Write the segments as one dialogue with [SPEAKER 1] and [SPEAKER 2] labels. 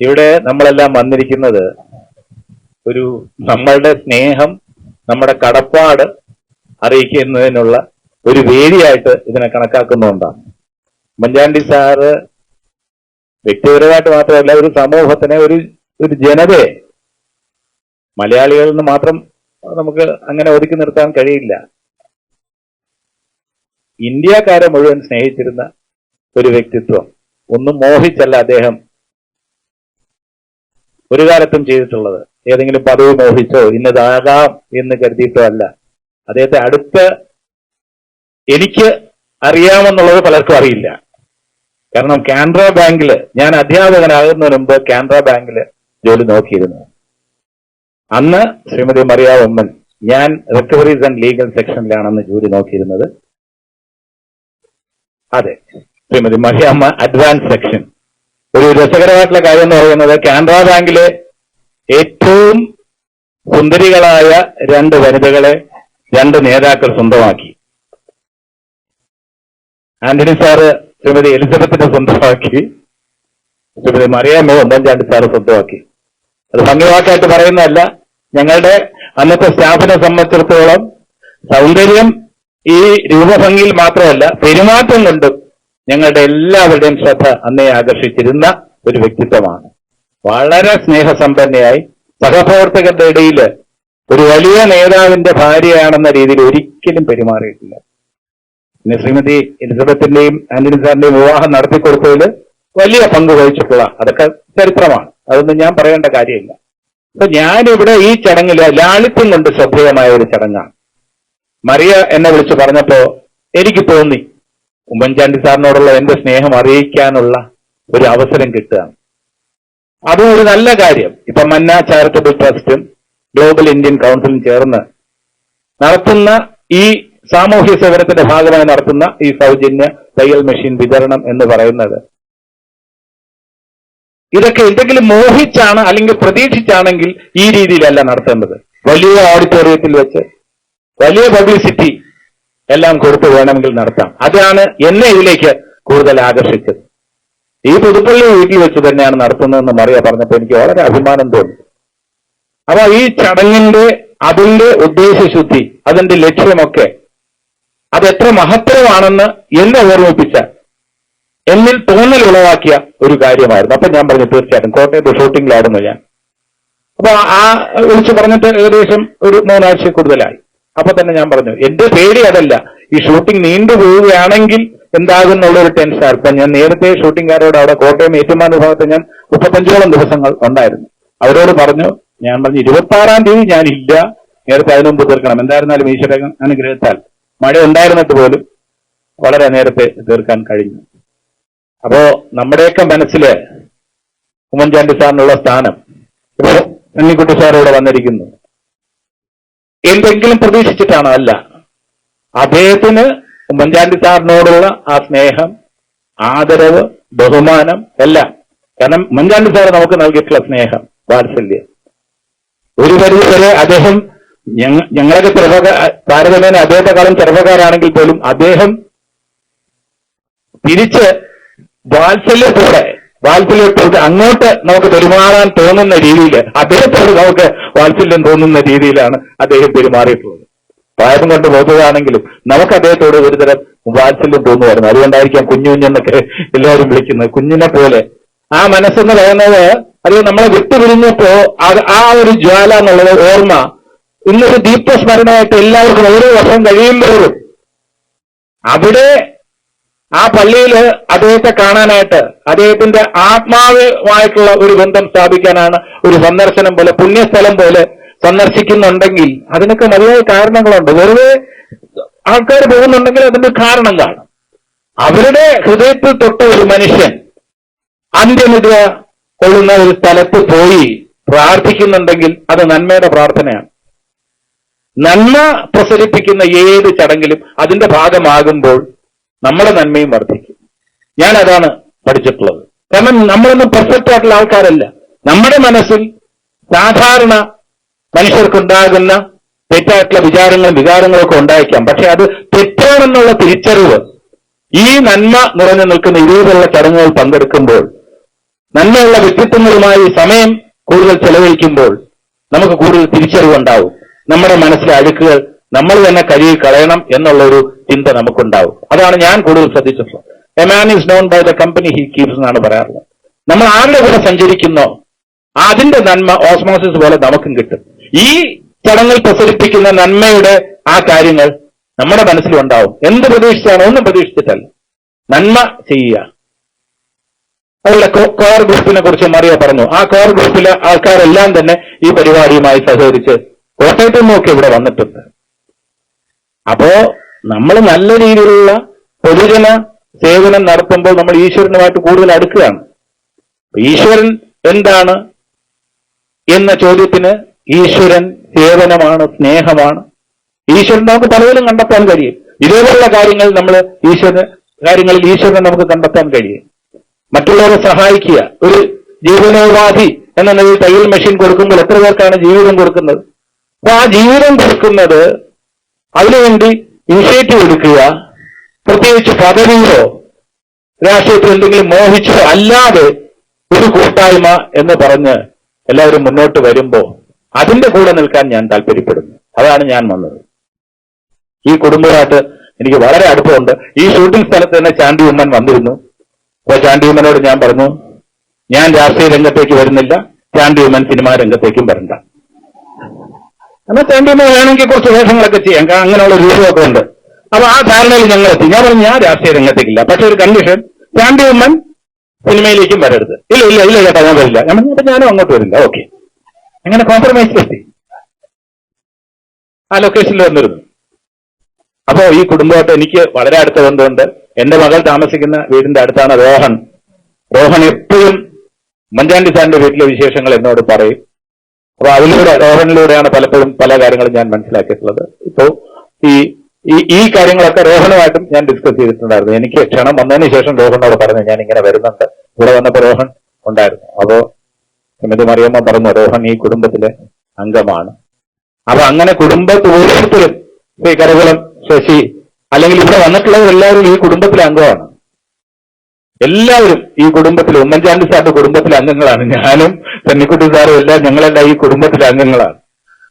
[SPEAKER 1] ഇവിടെ നമ്മളെല്ലാം വന്നിരിക്കുന്നത് ഒരു നമ്മളുടെ സ്നേഹം നമ്മുടെ കടപ്പാട് അറിയിക്കുന്നതിനുള്ള ഒരു വേദിയായിട്ട് ഇതിനെ കണക്കാക്കുന്നുകൊണ്ടാണ് ഉമ്മൻചാണ്ടി സാറ് വ്യക്തിപരമായിട്ട് മാത്രമല്ല ഒരു സമൂഹത്തിനെ ഒരു ഒരു ജനതയെ മലയാളികളിൽ നിന്ന് മാത്രം നമുക്ക് അങ്ങനെ ഒതുക്കി നിർത്താൻ കഴിയില്ല. ഇന്ത്യക്കാരെ മുഴുവൻ സ്നേഹിച്ചിരുന്ന ഒരു വ്യക്തിത്വം. ഒന്നും മോഹിച്ചല്ല അദ്ദേഹം ഒരു കാലത്തും ചെയ്തിട്ടുള്ളത്. ഏതെങ്കിലും പദവി മോഹിച്ചോ ഇന്നതാകാം എന്ന് കരുതിയിട്ടോ അല്ല. അദ്ദേഹത്തെ അടുത്ത് എനിക്ക് അറിയാമെന്നുള്ളത് പലർക്കും അറിയില്ല. കാരണം കാനറ ബാങ്കിൽ ഞാൻ അധ്യാപകനാകുന്നതിന് മുമ്പ് കാനറ ബാങ്കിൽ ജോലി നോക്കിയിരുന്നു. അന്ന് ശ്രീമതി മറിയ ഉമ്മൻ ഞാൻ റിക്കവറീസ് ആൻഡ് ലീഗൽ സെക്ഷനിലാണെന്ന് ജോലി നോക്കിയിരുന്നത്. അതെ ശ്രീമതി മറിയാമ്മ അഡ്വാൻസ് സെക്ഷൻ. ഒരു രസകരമായിട്ടുള്ള കാര്യം എന്ന് പറയുന്നത് കാനറ ബാങ്കിലെ ഏറ്റവും സുന്ദരികളായ രണ്ട് വനിതകളെ രണ്ട് നേതാക്കൾ സ്വന്തമാക്കി. ആന്റണി സാറ് ശ്രീമതി എലിസബത്തിനെ സ്വന്തമാക്കി. ശ്രീമതി മറിയാമ്മ ഉമ്മൻചാണ്ടി സാറ് സ്വന്തമാക്കി. അത് ഭംഗിവാക്കായിട്ട് പറയുന്നതല്ല. ഞങ്ങളുടെ അന്നത്തെ സ്റ്റാഫിനെ സംബന്ധിച്ചിടത്തോളം സൗന്ദര്യം ഈ രൂപഭംഗിയിൽ മാത്രമല്ല പെരുമാറ്റം കൊണ്ടും ഞങ്ങളുടെ എല്ലാവരുടെയും ശ്രദ്ധ അന്നേ ആകർഷിച്ചിരുന്ന ഒരു വ്യക്തിത്വമാണ്. വളരെ സ്നേഹസമ്പന്നയായി സഹപ്രവർത്തകരുടെ ഇടയിൽ ഒരു വലിയ നേതാവിന്റെ ഭാര്യയാണെന്ന രീതിയിൽ ഒരിക്കലും പെരുമാറിയിട്ടില്ല. പിന്നെ ശ്രീമതി എലിസബത്തിന്റെയും ആന്റണി സാറിന്റെയും വിവാഹം നടത്തിക്കൊടുത്തതിൽ വലിയ പങ്ക് വഹിച്ചിട്ടുള്ള അതൊക്കെ ചരിത്രമാണ്. അതൊന്നും ഞാൻ പറയേണ്ട കാര്യമില്ല. അപ്പൊ ഞാനിവിടെ ഈ ചടങ്ങിൽ ലാളിത്യം കൊണ്ട് ശ്രദ്ധേയമായ ഒരു ചടങ്ങാണ്. മറിയ എന്നെ വിളിച്ച് പറഞ്ഞപ്പോ എനിക്ക് തോന്നി ഉമ്മൻചാണ്ടി സാറിനോടുള്ള എന്റെ സ്നേഹം അറിയിക്കാനുള്ള ഒരു അവസരം കിട്ടുകയാണ് അതും ഒരു നല്ല കാര്യം. ഇപ്പൊ മന്ന ചാരിറ്റബിൾ ട്രസ്റ്റും ഗ്ലോബൽ ഇന്ത്യൻ കൗൺസിലും ചേർന്ന് നടത്തുന്ന ഈ സാമൂഹ്യ സേവനത്തിന്റെ ഭാഗമായി നടത്തുന്ന ഈ സൗജന്യ തയ്യൽ മെഷീൻ വിതരണം എന്ന് പറയുന്നത്. ഇതൊക്കെ എന്തെങ്കിലും മോഹിച്ചാണ് അല്ലെങ്കിൽ പ്രതീക്ഷിച്ചാണെങ്കിൽ ഈ രീതിയിലല്ല നടത്തേണ്ടത്. വലിയ ഓഡിറ്റോറിയത്തിൽ വെച്ച് വലിയ പബ്ലിസിറ്റി എല്ലാം കൊടുത്തു വേണമെങ്കിൽ നടത്താം. അതാണ് എന്നെ ഇതിലേക്ക് കൂടുതൽ ആകർഷിച്ചത്. ഈ പുതുപ്പള്ളി വീട്ടിൽ വെച്ച് തന്നെയാണ് നടത്തുന്നതെന്ന് മറിയ പറഞ്ഞപ്പോൾ എനിക്ക് വളരെ അഭിമാനം തോന്നി. അപ്പൊ ഈ ചടങ്ങിന്റെ അതിന്റെ ഉദ്ദേശശുദ്ധി അതിന്റെ ലക്ഷ്യമൊക്കെ അത് എത്ര മഹത്തരമാണെന്ന് എന്നെ ഓർമ്മിപ്പിച്ച എന്നിൽ തോന്നൽ ഉളവാക്കിയ ഒരു കാര്യമായിരുന്നു. അപ്പൊ ഞാൻ പറഞ്ഞു തീർച്ചയായിട്ടും കോട്ടയത്ത് ഷൂട്ടിങ്ങിലായിരുന്നു ഞാൻ. അപ്പൊ ആ വിളിച്ചു പറഞ്ഞിട്ട് ഏകദേശം ഒരു മൂന്നാഴ്ച കൂടുതലായി. അപ്പൊ തന്നെ ഞാൻ പറഞ്ഞു എന്റെ പേടി അതല്ല. ഈ ഷൂട്ടിംഗ് നീണ്ടു പോവുകയാണെങ്കിൽ എന്താകുന്നുള്ള ഒരു ടെൻഷൻ ഇപ്പൊ ഞാൻ നേരത്തെ ഷൂട്ടിംഗുകാരോട് അവിടെ കോട്ടയം ഏറ്റുമാൻ ഭാഗത്ത് ഞാൻ മുപ്പത്തഞ്ചോളം ദിവസങ്ങൾ ഉണ്ടായിരുന്നു. അവരോട് പറഞ്ഞു ഞാൻ പറഞ്ഞു ഇരുപത്തി ആറാം തീയതി ഞാനില്ല നേരത്തെ അതിനു മുമ്പ് തീർക്കണം. എന്തായിരുന്നാലും ഈശ്വര അനുഗ്രഹത്താൽ. മഴ ഉണ്ടായിരുന്നിട്ട് പോലും വളരെ നേരത്തെ തീർക്കാൻ കഴിഞ്ഞു. അപ്പോ നമ്മുടെയൊക്കെ മനസ്സിൽ ഉമ്മൻചാണ്ടി സാറിനുള്ള സ്ഥാനം ഇപ്പോ ഉണ്ണിക്കുട്ടി സാർ വന്നിരിക്കുന്നു. എന്തെങ്കിലും പ്രതീക്ഷിച്ചിട്ടാണ് അല്ല. അദ്ദേഹത്തിന് ഉമ്മൻചാണ്ടി സാറിനോടുള്ള ആ സ്നേഹം ആദരവ് ബഹുമാനം എല്ലാം. കാരണം ഉമ്മൻചാണ്ടി സാർ നമുക്ക് നൽകിയിട്ടുള്ള സ്നേഹം വാത്സല്യം. ഒരു പരിധി വരെ അദ്ദേഹം ഞങ്ങളൊക്കെ ചെറുപ്പക്കാർ താരതമ്യേന അദ്ദേഹത്തെക്കാളും ചെറുപ്പക്കാരാണെങ്കിൽ പോലും അദ്ദേഹം തിരിച്ച് വാത്സല്യത്തോടെ വാത്സല്യത്തോടെ അങ്ങോട്ട് നമുക്ക് പെരുമാറാൻ തോന്നുന്ന രീതിയിൽ അദ്ദേഹത്തോട് നമുക്ക് വാത്സല്യം തോന്നുന്ന രീതിയിലാണ് അദ്ദേഹം പെരുമാറിയിട്ടുള്ളത്. പ്രായം കൊണ്ട് പോകുകയാണെങ്കിലും നമുക്ക് അദ്ദേഹത്തോട് ഒരുതരം വാത്സല്യം തോന്നുമായിരുന്നു. അതുകൊണ്ടായിരിക്കാം കുഞ്ഞു കുഞ്ഞെന്നൊക്കെ എല്ലാവരും വിളിക്കുന്നത്. കുഞ്ഞിനെ പോലെ ആ മനസ്സെന്ന് പറയുന്നത് അത് നമ്മളെ വിട്ടുപിരിഞ്ഞപ്പോ ആ ഒരു ജ്വാല എന്നുള്ളത് ഓർമ്മ ഇന്നൊരു ദീപസ്മരണമായിട്ട് എല്ലാവർക്കും ഓരോ വർഷം കഴിയുമ്പോഴും അവിടെ ആ പള്ളിയിൽ അദ്ദേഹത്തെ കാണാനായിട്ട് അദ്ദേഹത്തിന്റെ ആത്മാവുമായിട്ടുള്ള ഒരു ബന്ധം സ്ഥാപിക്കാനാണ് ഒരു സന്ദർശനം പോലെ പുണ്യസ്ഥലം പോലെ സന്ദർശിക്കുന്നുണ്ടെങ്കിൽ അതിനൊക്കെ മതിയായ കാരണങ്ങളുണ്ട്. വെറുതെ ആൾക്കാർ പോകുന്നുണ്ടെങ്കിൽ അതിന്റെ കാരണം കാണും അവരുടെ ഹൃദയത്തിൽ തൊട്ട ഒരു മനുഷ്യൻ അന്ത്യമിതിര കൊള്ളുന്ന ഒരു സ്ഥലത്ത് പോയി പ്രാർത്ഥിക്കുന്നുണ്ടെങ്കിൽ അത് നന്മയുടെ പ്രാർത്ഥനയാണ്. നന്മ പ്രസരിപ്പിക്കുന്ന ഏത് ചടങ്ങിലും അതിന്റെ ഭാഗമാകുമ്പോൾ നമ്മുടെ നന്മയും വർദ്ധിക്കും. ഞാൻ അതാണ് പഠിച്ചിട്ടുള്ളത്. കാരണം നമ്മളൊന്നും പെർഫെക്റ്റ് ആയിട്ടുള്ള ആൾക്കാരല്ല. നമ്മുടെ മനസ്സിൽ സാധാരണ മനുഷ്യർക്കുണ്ടാകുന്ന തെറ്റായിട്ടുള്ള വിചാരങ്ങളും വികാരങ്ങളും ഒക്കെ ഉണ്ടായിരിക്കാം. പക്ഷെ അത് തെറ്റാണെന്നുള്ള തിരിച്ചറിവ് ഈ നന്മ നിറഞ്ഞു നിൽക്കുന്ന ഇതുപോലുള്ള ചടങ്ങുകൾ പങ്കെടുക്കുമ്പോൾ നന്മയുള്ള വ്യക്തിത്വങ്ങളുമായി സമയം കൂടുതൽ ചെലവഴിക്കുമ്പോൾ നമുക്ക് കൂടുതൽ തിരിച്ചറിവുണ്ടാവും. നമ്മുടെ മനസ്സിലെ അഴുക്കുകൾ നമ്മൾ തന്നെ കഴുകി കളയണം എന്നുള്ള ഒരു ചിന്ത നമുക്കുണ്ടാവും. അതാണ് ഞാൻ കൂടുതൽ ശ്രദ്ധിച്ചിട്ടുള്ളത്. A man is known by the company he keeps എന്നാണ് പറയാറുള്ളത്. നമ്മൾ ആരുടെ കൂടെ സഞ്ചരിക്കുന്നോ അതിന്റെ നന്മ ഓസ്മോസിസ് പോലെ നമുക്കും കിട്ടും. ഈ ചടങ്ങിൽ പ്രസരിപ്പിക്കുന്ന നന്മയുടെ ആ കാര്യങ്ങൾ നമ്മുടെ മനസ്സിലുണ്ടാവും. എന്ത് പ്രതീക്ഷിച്ചാണ് ഒന്നും പ്രതീക്ഷിച്ചിട്ടല്ല. നന്മ ചെയ്യുക. അതുപോലെ കോർ ഗ്രൂപ്പിനെ കുറിച്ച് മറിയ പറഞ്ഞു. ആ കോർ ഗ്രൂപ്പിലെ ആൾക്കാരെല്ലാം തന്നെ ഈ പരിപാടിയുമായി സഹകരിച്ച് കോട്ടയത്തു നിന്നൊക്കെ ഇവിടെ വന്നിട്ടുണ്ട്. അപ്പോ നമ്മൾ നല്ല രീതിയിലുള്ള പൊതുജന സേവനം നടത്തുമ്പോൾ നമ്മൾ ഈശ്വരനുമായിട്ട് കൂടുതൽ അടുക്കുകയാണ്. ഈശ്വരൻ എന്താണ് എന്ന ചോദ്യത്തിന് ഈശ്വരൻ സേവനമാണ് സ്നേഹമാണ്. ഈശ്വരൻ നമുക്ക് പലതിലും കണ്ടെത്താൻ കഴിയും. ഇതേപോലുള്ള കാര്യങ്ങൾ നമ്മൾ ഈശ്വര കാര്യങ്ങളിൽ ഈശ്വരനെ നമുക്ക് കണ്ടെത്താൻ കഴിയും. മറ്റുള്ളവരെ സഹായിക്കുക. ഒരു ജീവനോപാധി എന്ന നിലയിൽ തയ്യൽ മെഷീൻ കൊടുക്കുമ്പോൾ എത്ര പേർക്കാണ് ജീവിതം കൊടുക്കുന്നത്? അപ്പൊ ആ ജീവിതം കൊടുക്കുന്നത് അതിനുവേണ്ടി ഇനിഷ്യേറ്റീവ് എടുക്കുക. പ്രത്യേകിച്ച് പദവിയോ രാഷ്ട്രീയത്തിൽ എന്തെങ്കിലും മോഹിച്ചോ അല്ലാതെ ഒരു കൂട്ടായ്മ എന്ന് പറഞ്ഞ് എല്ലാവരും മുന്നോട്ട് വരുമ്പോ അതിന്റെ കൂടെ നിൽക്കാൻ ഞാൻ താല്പര്യപ്പെടുന്നു. അതാണ് ഞാൻ വന്നത്. ഈ കുടുംബമായിട്ട് എനിക്ക് വളരെ അടുപ്പമുണ്ട്. ഈ ഷൂട്ടിംഗ് സ്ഥലത്ത് തന്നെ ചാണ്ടി ഉമ്മൻ വന്നിരുന്നു. അപ്പോൾ ചാണ്ടി ഉമ്മനോട് ഞാൻ പറഞ്ഞു ഞാൻ രാഷ്ട്രീയ രംഗത്തേക്ക് വരുന്നില്ല. ചാണ്ടി ഉമ്മൻ സിനിമാ രംഗത്തേക്കും വരണ്ട. ചാണ്ടി ഉമ്മൻ വേണമെങ്കിൽ കുറച്ച് വേഷങ്ങളൊക്കെ ചെയ്യാം. കാരണം അങ്ങനെയുള്ള രൂപമൊക്കെ ഉണ്ട്. അപ്പൊ ആ ധാരണയിൽ ഞങ്ങൾ എത്തി. ഞാൻ പറഞ്ഞു ഞാൻ രാഷ്ട്രീയ രംഗത്തേക്കില്ല. പക്ഷെ ഒരു കണ്ടീഷൻ ചാണ്ടി ഉമ്മൻ സിനിമയിലേക്കും വരരുത്. ഇല്ല ഇല്ല ഇല്ല ചേട്ടാ ഞാൻ വരില്ല. ഞാൻ അപ്പൊ ഞാനും അങ്ങോട്ട് വരില്ല. ഓക്കെ. അങ്ങനെ കോംപ്രമൈസ് എത്തി. ആ ലൊക്കേഷനിൽ വന്നിരുന്നു. അപ്പോ ഈ കുടുംബമായിട്ട് എനിക്ക് വളരെ അടുത്ത ബന്ധമുണ്ട്. എന്റെ മകൾ താമസിക്കുന്ന വീടിന്റെ അടുത്താണ് രോഹൻ രോഹൻ എപ്പോഴും മഞ്ചാണ്ടി സാറിന്റെ വീട്ടിലെ വിശേഷങ്ങൾ എന്നോട് പറയും. അപ്പൊ അതിലൂടെ റോഹനിലൂടെയാണ് പലപ്പോഴും പല കാര്യങ്ങളും ഞാൻ മനസ്സിലാക്കിയിട്ടുള്ളത്. ഇപ്പോ ഈ ഈ ഈ കാര്യങ്ങളൊക്കെ രോഹനുമായിട്ടും ഞാൻ ഡിസ്കസ് ചെയ്തിട്ടുണ്ടായിരുന്നു. എനിക്ക് ക്ഷണം വന്നതിന് ശേഷം രോഹനോട് പറഞ്ഞു ഞാൻ ഇങ്ങനെ വരുന്നുണ്ട്. ഇവിടെ വന്നപ്പോ രോഹൻ ഉണ്ടായിരുന്നു. അപ്പോ ശ്രീമതി മറിയമ്മ പറഞ്ഞു രോഹൻ ഈ കുടുംബത്തിലെ അംഗമാണ്. അപ്പൊ അങ്ങനെ കുടുംബത്തിൽ ഓരോരുത്തരും ശ്രീ കരകുളം ശശി അല്ലെങ്കിൽ ഇവിടെ വന്നിട്ടുള്ളവരെല്ലാവരും ഈ കുടുംബത്തിലെ അംഗമാണ്. എല്ലാവരും ഈ കുടുംബത്തിൽ ഉമ്മൻചാണ്ടി സാറിന്റെ കുടുംബത്തിലെ അംഗങ്ങളാണ്. ഞാനും തെന്നിക്കുട്ടി സാറും എല്ലാം ഞങ്ങളെല്ലാം ഈ കുടുംബത്തിലെ അംഗങ്ങളാണ്.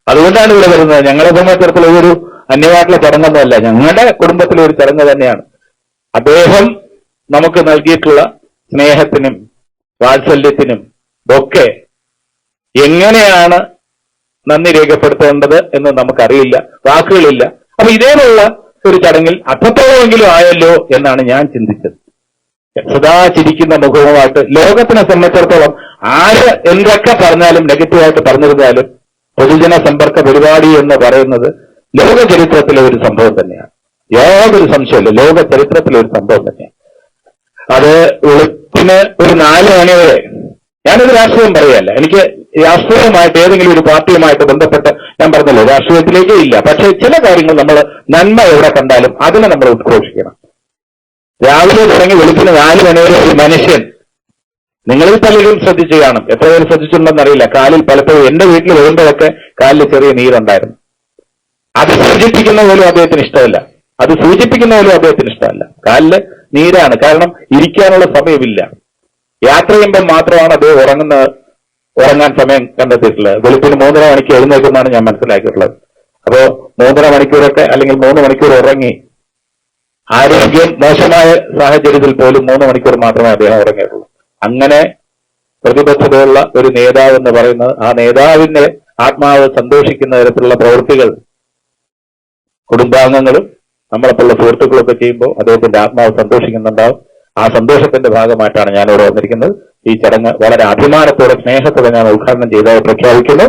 [SPEAKER 1] അതുകൊണ്ടാണ് ഇവിടെ വരുന്നത്. ഞങ്ങളെ സംബന്ധിച്ചിടത്തോളം ഒരു അന്യമായിട്ടുള്ള ചടങ്ങൊന്നുമല്ല. ഞങ്ങളുടെ കുടുംബത്തിലെ ഒരു ചടങ്ങ് തന്നെയാണ്. അദ്ദേഹം നമുക്ക് നൽകിയിട്ടുള്ള സ്നേഹത്തിനും വാത്സല്യത്തിനും ഒക്കെ എങ്ങനെയാണ് നന്ദി രേഖപ്പെടുത്തേണ്ടത് എന്ന് നമുക്കറിയില്ല. വാക്കുകളില്ല. അപ്പൊ ഇതേപോലുള്ള ഒരു ചടങ്ങിൽ അത്രത്തോളമെങ്കിലും ആയല്ലോ എന്നാണ് ഞാൻ ചിന്തിച്ചത്. സദാ ചിരിക്കുന്ന മുഖവുമായിട്ട് ലോകത്തിനെ സംബന്ധിച്ചിടത്തോളം ആര് എന്തൊക്കെ പറഞ്ഞാലും നെഗറ്റീവായിട്ട് പറഞ്ഞിരുന്നാലും പൊതുജന സമ്പർക്ക പരിപാടി എന്ന് പറയുന്നത് ലോക ചരിത്രത്തിലെ ഒരു സംഭവം തന്നെയാണ്. യാതൊരു സംശയമില്ല ലോക ചരിത്രത്തിലെ ഒരു സംഭവം തന്നെയാണ്. അത് വെളുപ്പിന് ഒരു നാല് മണി ഞാനത് രാഷ്ട്രീയം പറയല്ല എനിക്ക് രാഷ്ട്രീയമായിട്ട് ഏതെങ്കിലും ഒരു പാർട്ടിയുമായിട്ട് ബന്ധപ്പെട്ട് ഞാൻ പറഞ്ഞല്ലോ രാഷ്ട്രീയത്തിലേക്കേ ഇല്ല. പക്ഷേ ചില കാര്യങ്ങൾ നമ്മൾ നന്മ എവിടെ കണ്ടാലും അതിനെ നമ്മൾ ഉദ്ഘോഷിക്കണം. രാവിലെ തുടങ്ങി വെളുപ്പിന് നാല് മണി വരെ ഒരു മനുഷ്യൻ. നിങ്ങളിൽ പലരും ശ്രദ്ധിച്ചു കാണും എത്ര പേര് ശ്രദ്ധിച്ചിട്ടുണ്ടെന്ന് അറിയില്ല. കാലിൽ പലപ്പോഴും എന്റെ വീട്ടിൽ വരുമ്പോഴൊക്കെ കാലിൽ ചെറിയ നീരുണ്ടായിരുന്നു. അത് സൂചിപ്പിക്കുന്ന പോലും അദ്ദേഹത്തിന് ഇഷ്ടമല്ല. അത് സൂചിപ്പിക്കുന്ന പോലും അദ്ദേഹത്തിന് ഇഷ്ടമല്ല. കാലിൽ നീരാണ്. കാരണം ഇരിക്കാനുള്ള സമയമില്ല. യാത്ര ചെയ്യുമ്പോൾ മാത്രമാണ് അദ്ദേഹം ഉറങ്ങുന്ന ഉറങ്ങാൻ സമയം കണ്ടെത്തിയിട്ടുള്ളത്. വെളുപ്പിന് മൂന്നര മണിക്ക് എഴുന്നേൽക്കുന്നാണ് ഞാൻ മനസ്സിലാക്കിയിട്ടുള്ളത്. അപ്പോ മൂന്നര മണിക്കൂറൊക്കെ അല്ലെങ്കിൽ മൂന്ന് മണിക്കൂർ ഉറങ്ങി ആരോഗ്യം മോശമായ സാഹചര്യത്തിൽ പോലും മൂന്ന് മണിക്കൂർ മാത്രമേ അദ്ദേഹം ഉറങ്ങിയിട്ടുള്ളൂ അങ്ങനെ പ്രതിബദ്ധതയുള്ള ഒരു നേതാവ് എന്ന് പറയുന്നത് ആ നേതാവിന്റെ ആത്മാവ് സന്തോഷിക്കുന്ന തരത്തിലുള്ള പ്രവൃത്തികൾ കുടുംബാംഗങ്ങളും നമ്മളെപ്പോലുള്ള സുഹൃത്തുക്കളൊക്കെ ചെയ്യുമ്പോൾ അദ്ദേഹത്തിന്റെ ആത്മാവ് സന്തോഷിക്കുന്നുണ്ടാവും. ആ സന്തോഷത്തിന്റെ ഭാഗമായിട്ടാണ് ഞാനിവിടെ വന്നിരിക്കുന്നത്. ഈ ചടങ്ങ് വളരെ അഭിമാനത്തോടെ സ്നേഹത്തോടെ ഞാൻ ഉദ്ഘാടനം ചെയ്തതായി പ്രഖ്യാപിക്കുന്നു.